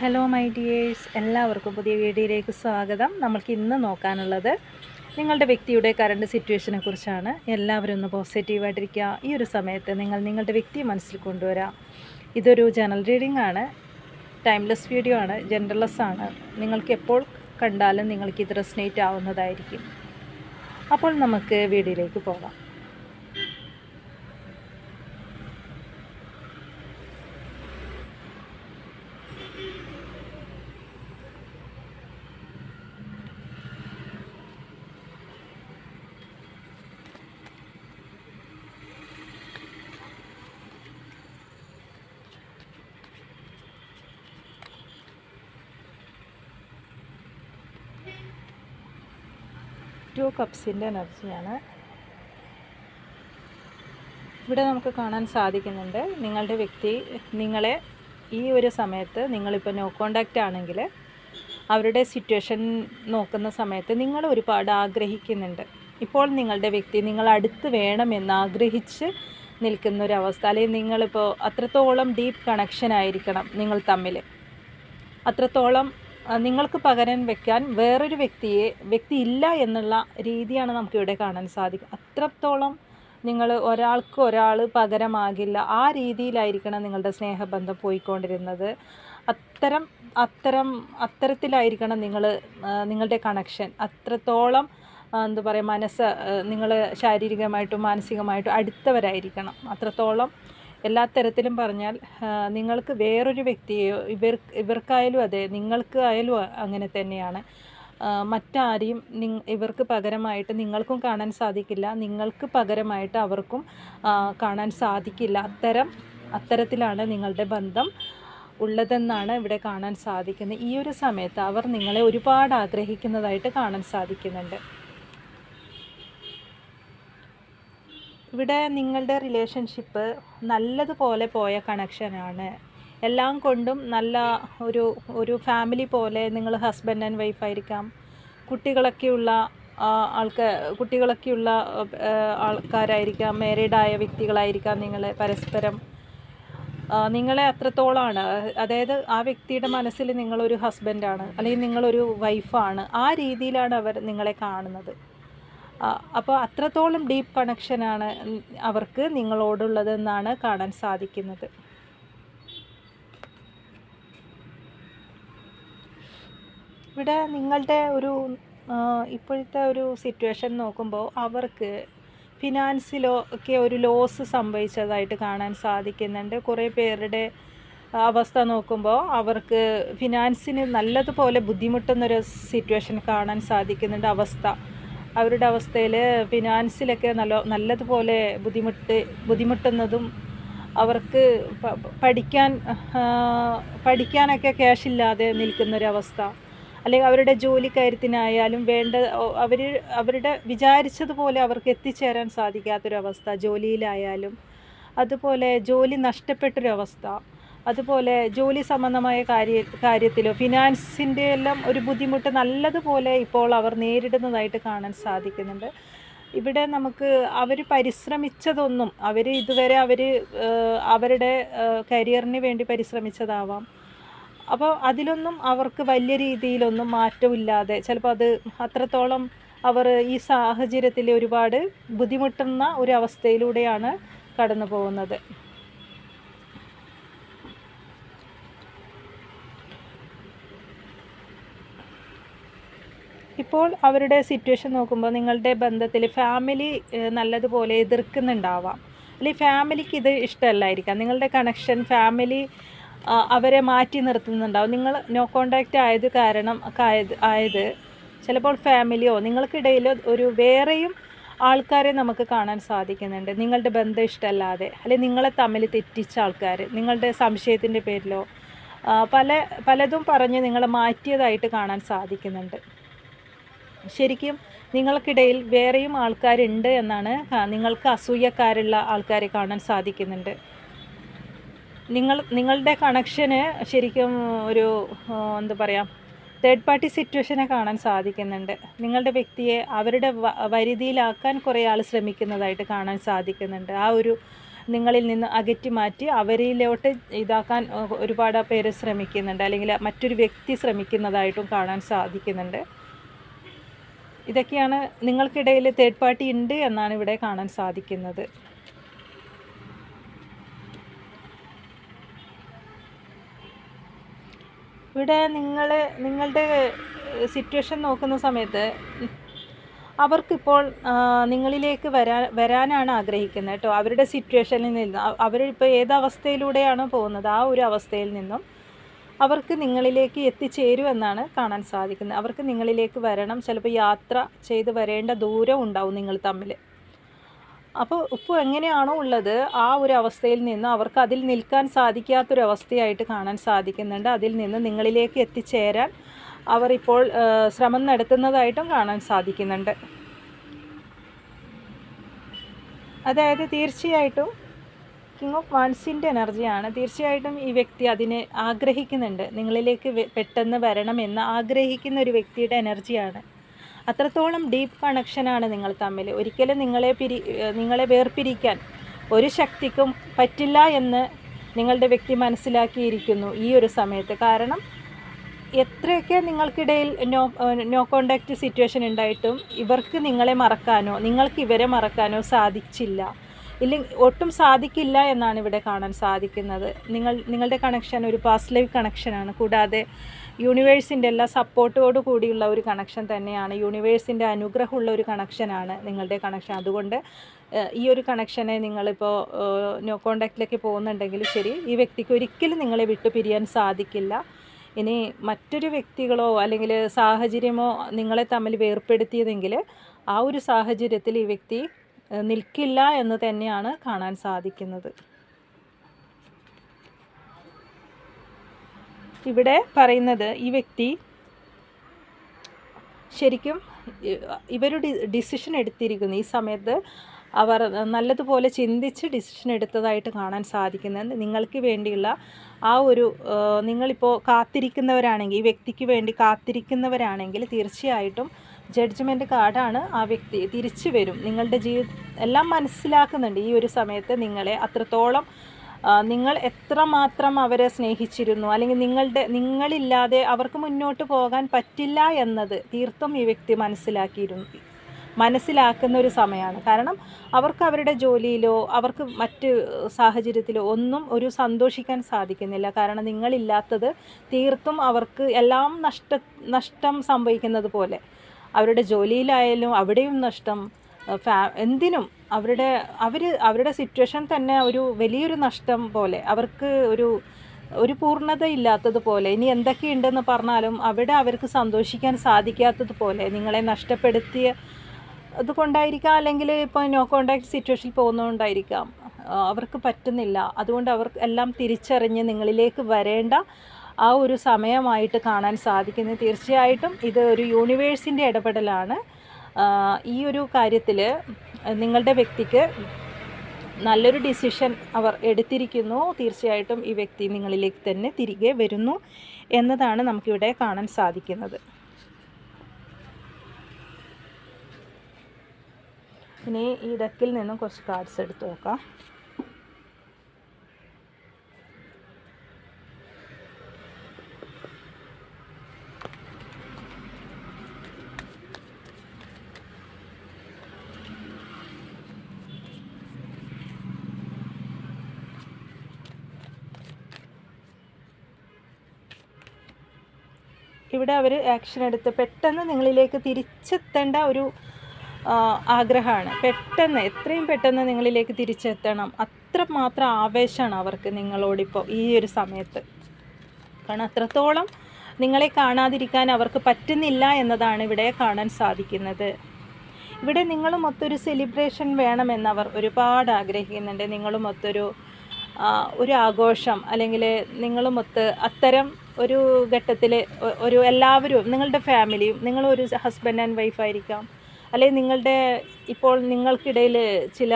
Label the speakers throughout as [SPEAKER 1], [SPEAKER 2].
[SPEAKER 1] hello my dears എല്ലാവർക്കും പുതിയ വീഡിയോയിലേക്ക് സ്വാഗതം നമ്മൾക്ക് ഇന്ന് നോക്കാനുള്ളത് നിങ്ങളുടെ വ്യക്തിയുടെ കറണ്ട് സിറ്റുവേഷനെ കുറിച്ചാണ് എല്ലാവരും ഒന്ന് പോസിറ്റീവായിട്ടിരിക്കുക ഈ ഒരു സമയത്ത് നിങ്ങൾ നിങ്ങളുടെ വ്യക്തിയെ മനസ്സിൽ കൊണ്ടുവരാം ഇതൊരു ജനറൽ റീഡിംഗ് ആണ് ടൈംലെസ് വീഡിയോ ആണ് ജെൻഡർലെസ് ആണ് നിങ്ങൾക്ക് എപ്പോൾ കണ്ടാലും നിങ്ങൾക്ക് ഇത് റെസ്നേറ്റ് ആവുന്നതായിരിക്കും അപ്പോൾ നമുക്ക് വീഡിയോയിലേക്ക് പോകാം ടു കപ്സിൻ്റെ എനർജിയാണ് ഇവിടെ നമുക്ക് കാണാൻ സാധിക്കുന്നുണ്ട് നിങ്ങളുടെ വ്യക്തി നിങ്ങളെ ഈ ഒരു സമയത്ത് നിങ്ങളിപ്പോൾ നോ കോണ്ടാക്റ്റ് ആണെങ്കിൽ അവരുടെ സിറ്റുവേഷൻ നോക്കുന്ന സമയത്ത് നിങ്ങൾ ഒരുപാട് ആഗ്രഹിക്കുന്നുണ്ട് ഇപ്പോൾ നിങ്ങളുടെ വ്യക്തി നിങ്ങൾ അടുത്ത് വേണമെന്ന് ആഗ്രഹിച്ച് നിൽക്കുന്ന ഒരു അവസ്ഥ അല്ലെങ്കിൽ നിങ്ങളിപ്പോൾ അത്രത്തോളം ഡീപ്പ് കണക്ഷൻ ആയിരിക്കണം നിങ്ങൾ തമ്മിൽ അത്രത്തോളം നിങ്ങൾക്ക് പകരം വെക്കാൻ വേറൊരു വ്യക്തിയെ വ്യക്തി ഇല്ല എന്നുള്ള രീതിയാണ് നമുക്കിവിടെ കാണാൻ സാധിക്കും അത്രത്തോളം നിങ്ങൾ ഒരാൾക്ക് ഒരാൾ പകരമാകില്ല ആ രീതിയിലായിരിക്കണം നിങ്ങളുടെ സ്നേഹബന്ധം പോയിക്കൊണ്ടിരുന്നത് അത്തരം അത്തരം അത്തരത്തിലായിരിക്കണം നിങ്ങൾ നിങ്ങളുടെ കണക്ഷൻ അത്രത്തോളം എന്താ പറയുക മനസ്സ് നിങ്ങൾ ശാരീരികമായിട്ടും മാനസികമായിട്ടും അടുത്തവരായിരിക്കണം അത്രത്തോളം എല്ലാ തരത്തിലും പറഞ്ഞാൽ നിങ്ങൾക്ക് വേറൊരു വ്യക്തിയെയോ ഇവർ ഇവർക്കായാലും അതെ നിങ്ങൾക്ക് ആയാലും അങ്ങനെ തന്നെയാണ് മറ്റാരെയും നി ഇവർക്ക് പകരമായിട്ട് നിങ്ങൾക്കും കാണാൻ സാധിക്കില്ല നിങ്ങൾക്ക് പകരമായിട്ട് അവർക്കും കാണാൻ സാധിക്കില്ല അത്തരം അത്തരത്തിലാണ് നിങ്ങളുടെ ബന്ധം ഉള്ളതെന്നാണ് ഇവിടെ കാണാൻ സാധിക്കുന്നത് ഈ ഒരു സമയത്ത് അവർ നിങ്ങളെ ഒരുപാട് ആഗ്രഹിക്കുന്നതായിട്ട് കാണാൻ സാധിക്കുന്നുണ്ട് ഇവിടെ നിങ്ങളുടെ റിലേഷൻഷിപ്പ് നല്ലതുപോലെ പോയ കണക്ഷനാണ് എല്ലാം കൊണ്ടും നല്ല ഒരു ഒരു ഫാമിലി പോലെ നിങ്ങൾ ഹസ്ബൻഡ് ആൻഡ് വൈഫായിരിക്കാം കുട്ടികളൊക്കെയുള്ള ആൾക്കാർ കുട്ടികളൊക്കെയുള്ള ആൾക്കാരായിരിക്കാം മാരീഡായ വ്യക്തികളായിരിക്കാം നിങ്ങൾ പരസ്പരം നിങ്ങളെ അത്രത്തോളമാണ് അതായത് ആ വ്യക്തിയുടെ മനസ്സിൽ നിങ്ങളൊരു ഹസ്ബൻഡാണ് അല്ലെങ്കിൽ നിങ്ങളൊരു വൈഫാണ് ആ രീതിയിലാണ് അവർ നിങ്ങളെ കാണുന്നത് അപ്പോൾ അത്രത്തോളം ഡീപ്പ് കണക്ഷനാണ് അവർക്ക് നിങ്ങളോടുള്ളതെന്നാണ് കാണാൻ സാധിക്കുന്നത് ഇവിടെ നിങ്ങളുടെ ഒരു ഇപ്പോഴത്തെ ഒരു സിറ്റുവേഷൻ നോക്കുമ്പോൾ അവർക്ക് ഫിനാൻസിലോ ഒക്കെ ഒരു ലോസ് സംഭവിച്ചതായിട്ട് കാണാൻ സാധിക്കുന്നുണ്ട് കുറേ പേരുടെ അവസ്ഥ നോക്കുമ്പോൾ അവർക്ക് ഫിനാൻസിന് നല്ലതുപോലെ ബുദ്ധിമുട്ടുന്നൊരു സിറ്റുവേഷൻ കാണാൻ സാധിക്കുന്നുണ്ട് അവസ്ഥ അവരുടെ അവസ്ഥയിൽ ഫിനാൻസിലൊക്കെ നല്ല നല്ലതുപോലെ ബുദ്ധിമുട്ട് ബുദ്ധിമുട്ടുന്നതും അവർക്ക് പഠിക്കാൻ പഠിക്കാനൊക്കെ ക്യാഷ് ഇല്ലാതെ നിൽക്കുന്നൊരവസ്ഥ അല്ലെങ്കിൽ അവരുടെ ജോലി കാര്യത്തിനായാലും വേണ്ട അവർ അവരുടെ വിചാരിച്ചതുപോലെ അവർക്ക് എത്തിച്ചേരാൻ സാധിക്കാത്തൊരവസ്ഥ ജോലിയിലായാലും അതുപോലെ ജോലി നഷ്ടപ്പെട്ടൊരവസ്ഥ അതുപോലെ ജോലി സംബന്ധമായ കാര്യ കാര്യത്തിലോ ഫിനാൻസിൻ്റെ എല്ലാം ഒരു ബുദ്ധിമുട്ട് നല്ലതുപോലെ ഇപ്പോൾ അവർ നേരിടുന്നതായിട്ട് കാണാൻ സാധിക്കുന്നുണ്ട് ഇവിടെ നമുക്ക് അവർ പരിശ്രമിച്ചതൊന്നും അവർ ഇതുവരെ അവർ അവരുടെ കരിയറിന് വേണ്ടി പരിശ്രമിച്ചതാവാം അപ്പോൾ അതിലൊന്നും അവർക്ക് വലിയ രീതിയിലൊന്നും മാറ്റമില്ലാതെ ചിലപ്പോൾ അത് അത്രത്തോളം അവർ ഈ സാഹചര്യത്തിൽ ഒരുപാട് ബുദ്ധിമുട്ടുന്ന ഒരു അവസ്ഥയിലൂടെയാണ് കടന്നു പോകുന്നത് ഇപ്പോൾ അവരുടെ സിറ്റുവേഷൻ നോക്കുമ്പോൾ നിങ്ങളുടെ ബന്ധത്തിൽ ഫാമിലി നല്ലതുപോലെ എതിർക്കുന്നുണ്ടാവാം അല്ലെങ്കിൽ ഫാമിലിക്ക് ഇത് ഇഷ്ടമല്ലായിരിക്കാം നിങ്ങളുടെ കണക്ഷൻ ഫാമിലി അവരെ മാറ്റി നിർത്തുന്നുണ്ടാവും നിങ്ങൾ നോ കോണ്ടാക്റ്റ് ആയത് കാരണം ആയത് ആയത് ചിലപ്പോൾ ഫാമിലിയോ നിങ്ങൾക്കിടയിലോ ഒരു വേറെയും ആൾക്കാരെ നമുക്ക് കാണാൻ സാധിക്കുന്നുണ്ട് നിങ്ങളുടെ ബന്ധം ഇഷ്ടമല്ലാതെ അല്ലെങ്കിൽ നിങ്ങളെ തമ്മിൽ തെറ്റിച്ച ആൾക്കാർ നിങ്ങളുടെ സംശയത്തിൻ്റെ പേരിലോ പല പലതും പറഞ്ഞ് നിങ്ങളെ മാറ്റിയതായിട്ട് കാണാൻ സാധിക്കുന്നുണ്ട് ശരിക്കും നിങ്ങൾക്കിടയിൽ വേറെയും ആൾക്കാരുണ്ട് എന്നാണ് നിങ്ങൾക്ക് അസൂയക്കാരുള്ള ആൾക്കാരെ കാണാൻ സാധിക്കുന്നുണ്ട് നിങ്ങൾ നിങ്ങളുടെ കണക്ഷന് ശരിക്കും ഒരു എന്താ പറയുക തേർഡ് പാർട്ടി സിറ്റുവേഷനെ കാണാൻ സാധിക്കുന്നുണ്ട് നിങ്ങളുടെ വ്യക്തിയെ അവരുടെ വരുതിയിലാക്കാൻ കുറേ ആൾ ശ്രമിക്കുന്നതായിട്ട് കാണാൻ സാധിക്കുന്നുണ്ട് ആ ഒരു നിങ്ങളിൽ നിന്ന് അകറ്റി മാറ്റി അവരിലോട്ട് ഇതാക്കാൻ ഒരുപാട് പേര് ശ്രമിക്കുന്നുണ്ട് അല്ലെങ്കിൽ മറ്റൊരു വ്യക്തി ശ്രമിക്കുന്നതായിട്ടും കാണാൻ സാധിക്കുന്നുണ്ട് ഇതൊക്കെയാണ് നിങ്ങൾക്കിടയിൽ തേർഡ് പാർട്ടി ഉണ്ട് എന്നാണ് ഇവിടെ കാണാൻ സാധിക്കുന്നത് ഇവിടെ നിങ്ങൾ നിങ്ങളുടെ സിറ്റുവേഷൻ നോക്കുന്ന സമയത്ത് അവർക്കിപ്പോൾ നിങ്ങളിലേക്ക് വരാൻ വരാനാണ് ആഗ്രഹിക്കുന്നത് കേട്ടോ അവരുടെ സിറ്റുവേഷനിൽ നിന്ന് അവരിപ്പോൾ ഏത് അവസ്ഥയിലൂടെയാണോ പോകുന്നത് ആ ഒരു അവസ്ഥയിൽ നിന്നും അവർക്ക് നിങ്ങളിലേക്ക് എത്തിച്ചേരുമെന്നാണ് കാണാൻ സാധിക്കുന്നത് അവർക്ക് നിങ്ങളിലേക്ക് വരണം ചിലപ്പോൾ യാത്ര ചെയ്ത് വരേണ്ട ദൂരം ഉണ്ടാവും നിങ്ങൾ തമ്മിൽ അപ്പോൾ ഉപ്പു എങ്ങനെയാണോ ഉള്ളത് ആ ഒരു അവസ്ഥയിൽ നിന്ന് അവർക്ക് അതിൽ നിൽക്കാൻ സാധിക്കാത്തൊരവസ്ഥയായിട്ട് കാണാൻ സാധിക്കുന്നുണ്ട് അതിൽ നിന്ന് നിങ്ങളിലേക്ക് എത്തിച്ചേരാൻ അവർ ഇപ്പോൾ ശ്രമം നടത്തുന്നതായിട്ടും കാണാൻ സാധിക്കുന്നുണ്ട് അതായത് തീർച്ചയായിട്ടും കിങ് ഓഫ് വാൺസിൻ്റെ എനർജിയാണ് തീർച്ചയായിട്ടും ഈ വ്യക്തി അതിനെ ആഗ്രഹിക്കുന്നുണ്ട് നിങ്ങളിലേക്ക് പെട്ടെന്ന് വരണം എന്ന് ആഗ്രഹിക്കുന്ന ഒരു വ്യക്തിയുടെ എനർജിയാണ് അത്രത്തോളം ഡീപ്പ് കണക്ഷനാണ് നിങ്ങൾ തമ്മിൽ ഒരിക്കലും നിങ്ങളെ പിരി നിങ്ങളെ വേർപിരിക്കാൻ ഒരു ശക്തിക്കും പറ്റില്ല എന്ന് നിങ്ങളുടെ വ്യക്തി മനസ്സിലാക്കിയിരിക്കുന്നു ഈ ഒരു സമയത്ത് കാരണം എത്രയൊക്കെ നിങ്ങൾക്കിടയിൽ നോ നോ കോണ്ടാക്റ്റ് സിറ്റുവേഷൻ ഉണ്ടായിട്ടും ഇവർക്ക് നിങ്ങളെ മറക്കാനോ നിങ്ങൾക്ക് ഇവരെ മറക്കാനോ സാധിച്ചില്ല ഇല്ലെങ്കിൽ ഒട്ടും സാധിക്കില്ല എന്നാണ് ഇവിടെ കാണാൻ സാധിക്കുന്നത് നിങ്ങൾ നിങ്ങളുടെ കണക്ഷൻ ഒരു പാസ്റ്റ് ലൈഫ് കണക്ഷനാണ് കൂടാതെ യൂണിവേഴ്സിൻ്റെ എല്ലാ സപ്പോർട്ടോടു കൂടിയുള്ള ഒരു കണക്ഷൻ തന്നെയാണ് യൂണിവേഴ്സിൻ്റെ അനുഗ്രഹമുള്ള ഒരു കണക്ഷനാണ് നിങ്ങളുടെ കണക്ഷൻ അതുകൊണ്ട് ഈ ഒരു കണക്ഷനെ നിങ്ങളിപ്പോൾ നോ കോണ്ടാക്റ്റിലേക്ക് പോകുന്നുണ്ടെങ്കിൽ ശരി ഈ വ്യക്തിക്ക് ഒരിക്കലും നിങ്ങളെ വിട്ടു പിരിയാൻ സാധിക്കില്ല ഇനി മറ്റൊരു വ്യക്തികളോ അല്ലെങ്കിൽ സാഹചര്യമോ നിങ്ങളെ തമ്മിൽ വേർപ്പെടുത്തിയതെങ്കിൽ ആ ഒരു സാഹചര്യത്തിൽ ഈ വ്യക്തി നിൽക്കില്ല എന്ന് തന്നെയാണ് കാണാൻ സാധിക്കുന്നത് ഇവിടെ പറയുന്നത് ഈ വ്യക്തി ശരിക്കും ഇവരുടെ ഡിസിഷൻ എടുത്തിരിക്കുന്നു ഈ സമയത്ത് അവർ നല്ലതുപോലെ ചിന്തിച്ച് ഡിസിഷൻ എടുത്തതായിട്ട് കാണാൻ സാധിക്കുന്നത് നിങ്ങൾക്ക് വേണ്ടിയുള്ള ആ ഒരു നിങ്ങളിപ്പോൾ കാത്തിരിക്കുന്നവരാണെങ്കിൽ ഈ വ്യക്തിക്ക് വേണ്ടി കാത്തിരിക്കുന്നവരാണെങ്കിൽ തീർച്ചയായിട്ടും ജഡ്ജ്മെൻ്റ് കാർഡാണ് ആ വ്യക്തി തിരിച്ചു വരും നിങ്ങളുടെ ജീവിതം എല്ലാം മനസ്സിലാക്കുന്നുണ്ട് ഈ ഒരു സമയത്ത് നിങ്ങളെ അത്രത്തോളം നിങ്ങൾ എത്രമാത്രം അവരെ സ്നേഹിച്ചിരുന്നു അല്ലെങ്കിൽ നിങ്ങളുടെ നിങ്ങളില്ലാതെ അവർക്ക് മുന്നോട്ട് പോകാൻ പറ്റില്ല എന്നത് തീർത്തും ഈ വ്യക്തി മനസ്സിലാക്കിയിരുന്നു മനസ്സിലാക്കുന്ന ഒരു സമയമാണ് കാരണം അവർക്ക് അവരുടെ ജോലിയിലോ അവർക്ക് മറ്റ് സാഹചര്യത്തിലോ ഒന്നും ഒരു സന്തോഷിക്കാൻ സാധിക്കുന്നില്ല കാരണം നിങ്ങളില്ലാത്തത് തീർത്തും അവർക്ക് എല്ലാം നഷ്ട നഷ്ടം സംഭവിക്കുന്നത് പോലെ അവരുടെ ജോലിയിലായാലും അവിടെയും നഷ്ടം ഫാ എന്തിനും അവരുടെ അവർ അവരുടെ സിറ്റുവേഷൻ തന്നെ ഒരു വലിയൊരു നഷ്ടം പോലെ അവർക്ക് ഒരു ഒരു പൂർണ്ണത ഇല്ലാത്തതുപോലെ ഇനി എന്തൊക്കെയുണ്ടെന്ന് പറഞ്ഞാലും അവിടെ അവർക്ക് സന്തോഷിക്കാൻ സാധിക്കാത്തതുപോലെ നിങ്ങളെ നഷ്ടപ്പെടുത്തിയ അതുകൊണ്ടായിരിക്കാം അല്ലെങ്കിൽ ഇപ്പോൾ നോ കോണ്ടാക്ട് സിറ്റുവേഷനിൽ പോകുന്നതുകൊണ്ടായിരിക്കാം അവർക്ക് പറ്റുന്നില്ല അതുകൊണ്ട് അവർ എല്ലാം തിരിച്ചറിഞ്ഞ് നിങ്ങളിലേക്ക് വരേണ്ട ആ ഒരു സമയമായിട്ട് കാണാൻ സാധിക്കുന്നത് തീർച്ചയായിട്ടും ഇത് ഒരു യൂണിവേഴ്സിൻ്റെ ഇടപെടലാണ് ഈ ഒരു കാര്യത്തിൽ നിങ്ങളുടെ വ്യക്തിക്ക് നല്ലൊരു ഡിസിഷൻ അവർ എടുത്തിരിക്കുന്നു തീർച്ചയായിട്ടും ഈ വ്യക്തി നിങ്ങളിലേക്ക് തന്നെ തിരികെ വരുന്നു എന്നതാണ് നമുക്കിവിടെ കാണാൻ സാധിക്കുന്നത് ഇനി ഈ ഡക്കിൽ നിന്നും കുറച്ച് കാർഡ്സ് എടുത്ത് നോക്കാം ഇവിടെ അവർ ആക്ഷൻ എടുത്ത് പെട്ടെന്ന് നിങ്ങളിലേക്ക് തിരിച്ചെത്തേണ്ട ഒരു ആഗ്രഹമാണ് പെട്ടെന്ന് എത്രയും പെട്ടെന്ന് നിങ്ങളിലേക്ക് തിരിച്ചെത്തണം മാത്രം ആവേശമാണ് അവർക്ക് നിങ്ങളോടിപ്പോൾ ഈ ഒരു സമയത്ത് കാരണം അത്രത്തോളം നിങ്ങളെ കാണാതിരിക്കാൻ അവർക്ക് പറ്റുന്നില്ല എന്നതാണ് ഇവിടെ കാണാൻ സാധിക്കുന്നത് ഇവിടെ നിങ്ങളും ഒത്തൊരു സെലിബ്രേഷൻ വേണമെന്നവർ ഒരുപാട് ആഗ്രഹിക്കുന്നുണ്ട് നിങ്ങളും ഒത്തൊരു ഒരു ആഘോഷം അല്ലെങ്കിൽ നിങ്ങളുമൊത്ത് അത്തരം ഒരു ഘട്ടത്തിൽ ഒരു എല്ലാവരും നിങ്ങളുടെ ഫാമിലിയും നിങ്ങളൊരു ഹസ്ബൻഡ് ആൻഡ് വൈഫായിരിക്കാം അല്ലെങ്കിൽ നിങ്ങളുടെ ഇപ്പോൾ നിങ്ങൾക്കിടയിൽ ചില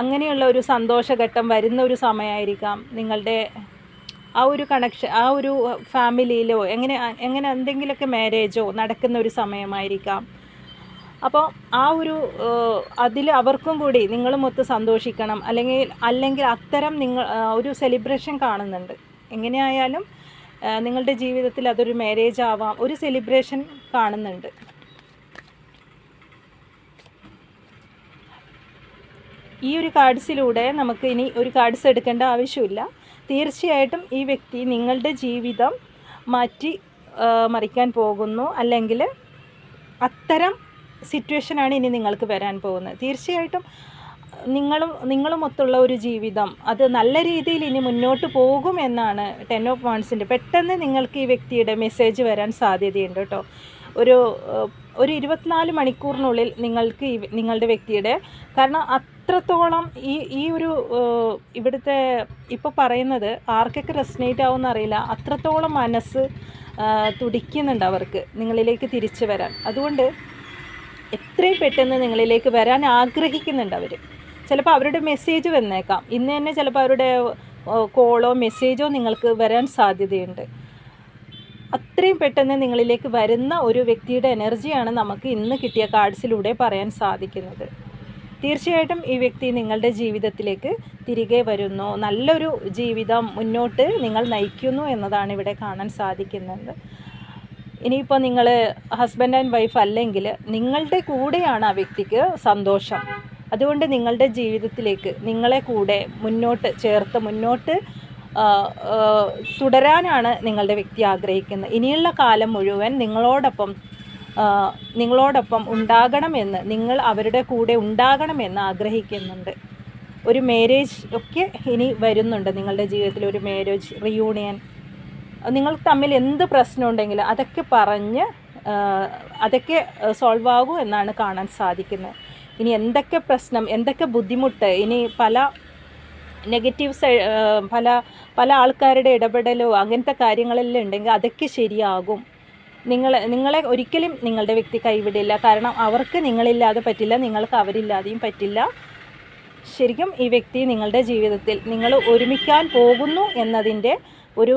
[SPEAKER 1] അങ്ങനെയുള്ള ഒരു സന്തോഷഘട്ടം വരുന്ന ഒരു സമയമായിരിക്കാം നിങ്ങളുടെ ആ ഒരു കണക്ഷൻ ആ ഒരു ഫാമിലിയിലോ എങ്ങനെ എങ്ങനെ എന്തെങ്കിലുമൊക്കെ മാരേജോ നടക്കുന്ന ഒരു സമയമായിരിക്കാം അപ്പോൾ ആ ഒരു അതിൽ അവർക്കും കൂടി മൊത്തം സന്തോഷിക്കണം അല്ലെങ്കിൽ അല്ലെങ്കിൽ അത്തരം നിങ്ങൾ ഒരു സെലിബ്രേഷൻ കാണുന്നുണ്ട് എങ്ങനെയായാലും നിങ്ങളുടെ ജീവിതത്തിൽ അതൊരു മാരേജ് ആവാം ഒരു സെലിബ്രേഷൻ കാണുന്നുണ്ട് ഈ ഒരു കാർഡ്സിലൂടെ നമുക്ക് ഇനി ഒരു കാർഡ്സ് എടുക്കേണ്ട ആവശ്യമില്ല തീർച്ചയായിട്ടും ഈ വ്യക്തി നിങ്ങളുടെ ജീവിതം മാറ്റി മറിക്കാൻ പോകുന്നു അല്ലെങ്കിൽ അത്തരം സിറ്റുവേഷനാണ് ഇനി നിങ്ങൾക്ക് വരാൻ പോകുന്നത് തീർച്ചയായിട്ടും നിങ്ങളും നിങ്ങളുമൊത്തുള്ള ഒരു ജീവിതം അത് നല്ല രീതിയിൽ ഇനി മുന്നോട്ട് പോകും എന്നാണ് ടെൻ ഓഫ് വൺസിൻ്റെ പെട്ടെന്ന് നിങ്ങൾക്ക് ഈ വ്യക്തിയുടെ മെസ്സേജ് വരാൻ സാധ്യതയുണ്ട് കേട്ടോ ഒരു ഒരു ഇരുപത്തിനാല് മണിക്കൂറിനുള്ളിൽ നിങ്ങൾക്ക് ഈ നിങ്ങളുടെ വ്യക്തിയുടെ കാരണം അത്രത്തോളം ഈ ഈ ഒരു ഇവിടുത്തെ ഇപ്പോൾ പറയുന്നത് ആർക്കൊക്കെ റെസിനേറ്റ് ആവും എന്നറിയില്ല അത്രത്തോളം മനസ്സ് തുടിക്കുന്നുണ്ട് അവർക്ക് നിങ്ങളിലേക്ക് തിരിച്ചു വരാൻ അതുകൊണ്ട് എത്രയും പെട്ടെന്ന് നിങ്ങളിലേക്ക് വരാൻ ആഗ്രഹിക്കുന്നുണ്ട് അവർ ചിലപ്പോൾ അവരുടെ മെസ്സേജ് വന്നേക്കാം ഇന്ന് തന്നെ ചിലപ്പോൾ അവരുടെ കോളോ മെസ്സേജോ നിങ്ങൾക്ക് വരാൻ സാധ്യതയുണ്ട് അത്രയും പെട്ടെന്ന് നിങ്ങളിലേക്ക് വരുന്ന ഒരു വ്യക്തിയുടെ എനർജിയാണ് നമുക്ക് ഇന്ന് കിട്ടിയ കാർഡ്സിലൂടെ പറയാൻ സാധിക്കുന്നത് തീർച്ചയായിട്ടും ഈ വ്യക്തി നിങ്ങളുടെ ജീവിതത്തിലേക്ക് തിരികെ വരുന്നു നല്ലൊരു ജീവിതം മുന്നോട്ട് നിങ്ങൾ നയിക്കുന്നു എന്നതാണ് ഇവിടെ കാണാൻ സാധിക്കുന്നത് ഇനിയിപ്പോൾ നിങ്ങൾ ഹസ്ബൻഡ് ആൻഡ് വൈഫ് അല്ലെങ്കിൽ നിങ്ങളുടെ കൂടെയാണ് ആ വ്യക്തിക്ക് സന്തോഷം അതുകൊണ്ട് നിങ്ങളുടെ ജീവിതത്തിലേക്ക് നിങ്ങളെ കൂടെ മുന്നോട്ട് ചേർത്ത് മുന്നോട്ട് തുടരാനാണ് നിങ്ങളുടെ വ്യക്തി ആഗ്രഹിക്കുന്നത് ഇനിയുള്ള കാലം മുഴുവൻ നിങ്ങളോടൊപ്പം നിങ്ങളോടൊപ്പം ഉണ്ടാകണമെന്ന് നിങ്ങൾ അവരുടെ കൂടെ ഉണ്ടാകണമെന്ന് ആഗ്രഹിക്കുന്നുണ്ട് ഒരു മാരേജ് ഒക്കെ ഇനി വരുന്നുണ്ട് നിങ്ങളുടെ ജീവിതത്തിൽ ഒരു മാരേജ് റിയൂണിയൻ നിങ്ങൾക്ക് തമ്മിൽ എന്ത് പ്രശ്നം ഉണ്ടെങ്കിലും അതൊക്കെ പറഞ്ഞ് അതൊക്കെ സോൾവ് ആകൂ എന്നാണ് കാണാൻ സാധിക്കുന്നത് ഇനി എന്തൊക്കെ പ്രശ്നം എന്തൊക്കെ ബുദ്ധിമുട്ട് ഇനി പല നെഗറ്റീവ് പല പല ആൾക്കാരുടെ ഇടപെടലോ അങ്ങനത്തെ കാര്യങ്ങളെല്ലാം ഉണ്ടെങ്കിൽ അതൊക്കെ ശരിയാകും നിങ്ങൾ നിങ്ങളെ ഒരിക്കലും നിങ്ങളുടെ വ്യക്തി കൈവിടില്ല കാരണം അവർക്ക് നിങ്ങളില്ലാതെ പറ്റില്ല നിങ്ങൾക്ക് അവരില്ലാതെയും പറ്റില്ല ശരിക്കും ഈ വ്യക്തി നിങ്ങളുടെ ജീവിതത്തിൽ നിങ്ങൾ ഒരുമിക്കാൻ പോകുന്നു എന്നതിൻ്റെ ഒരു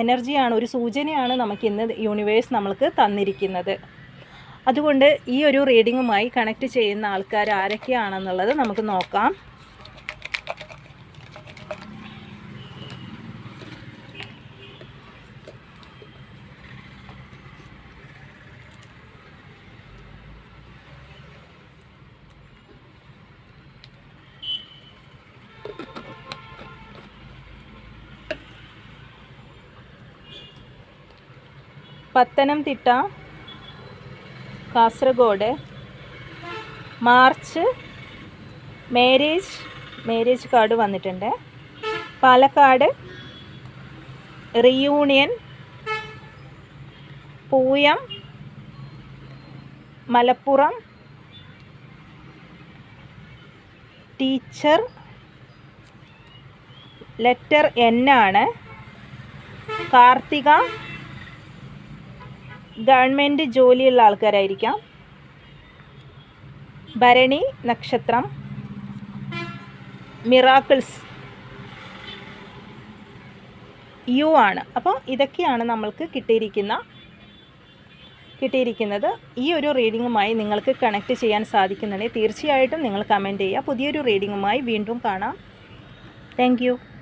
[SPEAKER 1] എനർജിയാണ് ഒരു സൂചനയാണ് നമുക്ക് ഇന്ന് യൂണിവേഴ്സ് നമ്മൾക്ക് തന്നിരിക്കുന്നത് അതുകൊണ്ട് ഈ ഒരു റീഡിങ്ങുമായി കണക്റ്റ് ചെയ്യുന്ന ആൾക്കാർ ആരൊക്കെയാണെന്നുള്ളത് നമുക്ക് നോക്കാം Pathanamthitta Kasaragod March marriage marriage card വന്നിട്ടുണ്ട് Palakkad reunion Pooyam Malappuram teacher letter N ആണ് കാർത്തിക ഗവൺമെൻറ് ജോലിയുള്ള ആൾക്കാരായിരിക്കാം ഭരണി നക്ഷത്രം മിറാക്കിൾസ് യു ആണ് അപ്പോൾ ഇതൊക്കെയാണ് നമ്മൾക്ക് കിട്ടിയിരിക്കുന്ന കിട്ടിയിരിക്കുന്നത് ഈ ഒരു റീഡിങ്ങുമായി നിങ്ങൾക്ക് കണക്ട് ചെയ്യാൻ സാധിക്കുന്നുണ്ടെങ്കിൽ തീർച്ചയായിട്ടും നിങ്ങൾ കമൻറ്റ് ചെയ്യുക പുതിയൊരു റീഡിങ്ങുമായി വീണ്ടും കാണാം താങ്ക്